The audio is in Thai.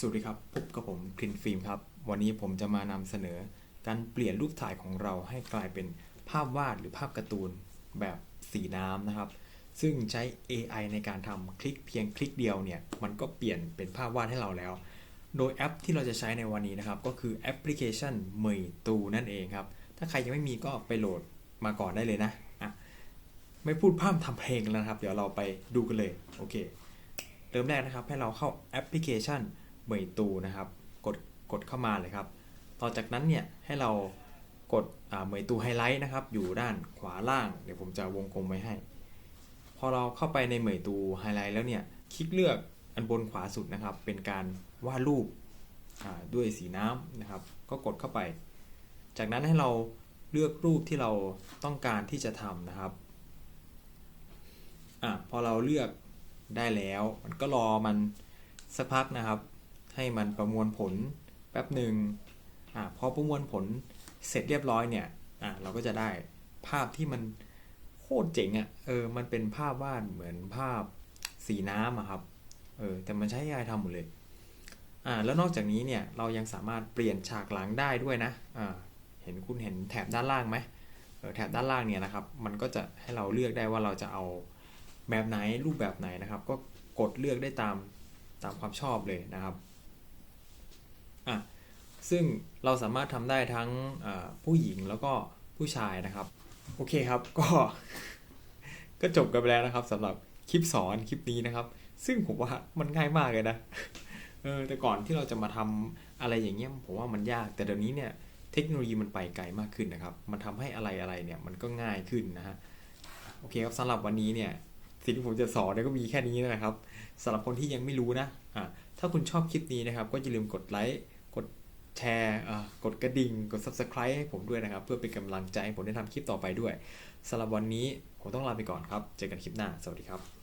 สวัสดีครับ พบกับผมคลินฟิล์มครับ วันนี้ผมจะมานำเสนอ การเปลี่ยนรูปถ่ายของเราให้กลายเป็นภาพวาดหรือภาพการ์ตูนแบบสีน้ำนะครับ ซึ่งใช้ AI ในการทำคลิกเพียงคลิกเดียวเนี่ย มันก็เปลี่ยนเป็นภาพวาดให้เราแล้ว โดยแอปที่เราจะใช้ในวันนี้นะครับ ก็คือแอปพลิเคชันเมยตูนั่นเองครับ ถ้าใครยังไม่มีก็ไปโหลดมาก่อนได้เลยนะอะไม่พูดพร่ำทำเพลงแล้วนะครับ เดี๋ยวเราไปดูกันเลย โอเค เริ่มแรกนะครับ ให้เราเข้าแอปพลิเคชัน เหมยตูนะครับ กดกดเข้ามาเลยครับ ต่อจากนั้นเนี่ยให้เรากดเหมยตูไฮไลท์นะครับ อยู่ด้านขวาล่าง เดี๋ยวผมจะวงกลมไว้ให้ พอเราเข้าไปในเหมยตูไฮไลท์แล้วเนี่ย คลิกเลือกอันบนขวาสุดนะครับ เป็นการวาดรูปด้วยสีน้ำนะครับ ก็กดเข้าไป จากนั้นให้เราเลือกรูปที่เราต้องการที่จะทำนะครับอะพอเราเลือกได้แล้ว มันก็รอมันสักพักนะครับ ให้มันประมวลผลแป๊บหนึ่งอะพอประมวลผลเสร็จเรียบร้อยเนี่ยอะเราก็จะได้ภาพที่มันโคตรเจ๋งอะ่ะเออมันเป็นภาพวาดเหมือนภาพสีน้ำอะครับเออแต่มันใช้ AI ทำหมดเลยอ่าแล้วนอกจากนี้เนี่ยเรายังสามารถเปลี่ยนฉากหลังได้ด้วยนะอ่าเห็นคุณเห็นแถบด้านล่างไหมเออแถบด้านล่างเนี่ยนะครับมันก็จะให้เราเลือกได้ว่าเราจะเอาแบบไหนรูปแบบไหนนะครับ ก็กดเลือกได้ตามตามความชอบเลยนะครับ ซึ่งเราสามารถทำได้ทั้งผู้หญิงแล้วก็ผู้ชายนะครับ โอเคครับก็ ก็จบกันไปแล้วนะครับสำหรับคลิปสอนคลิปนี้นะครับ ซึ่งผมว่ามันง่ายมากเลยนะเออแต่ก่อนที่เราจะมาทำอะไรอย่างเงี้ยผมว่ามันยากแต่เดี๋ยวนี้เนี่ยเทคโนโลยีมันไปไกลมากขึ้นนะครับ มันทำให้อะไรอะไรเนี่ยมันก็ง่ายขึ้นนะฮะโอเคครับสำหรับวันนี้เนี่ยสิ่งที่ผมจะสอนเนี่ยก็มีแค่นี้นะครับสำหรับคนที่ยังไม่รู้นะอะถ้าคุณชอบคลิปนี้นะครับ ก็อย่าลืมกดไลค์ แชร์กดกระดิ่ง กด subscribe ให้ผมด้วยนะครับ เพื่อเป็นกำลังใจให้ผมได้ทำคลิปต่อไปด้วยสำหรับวันนี้ผมต้องลาไปก่อนครับ เจอกันคลิปหน้า สวัสดีครับ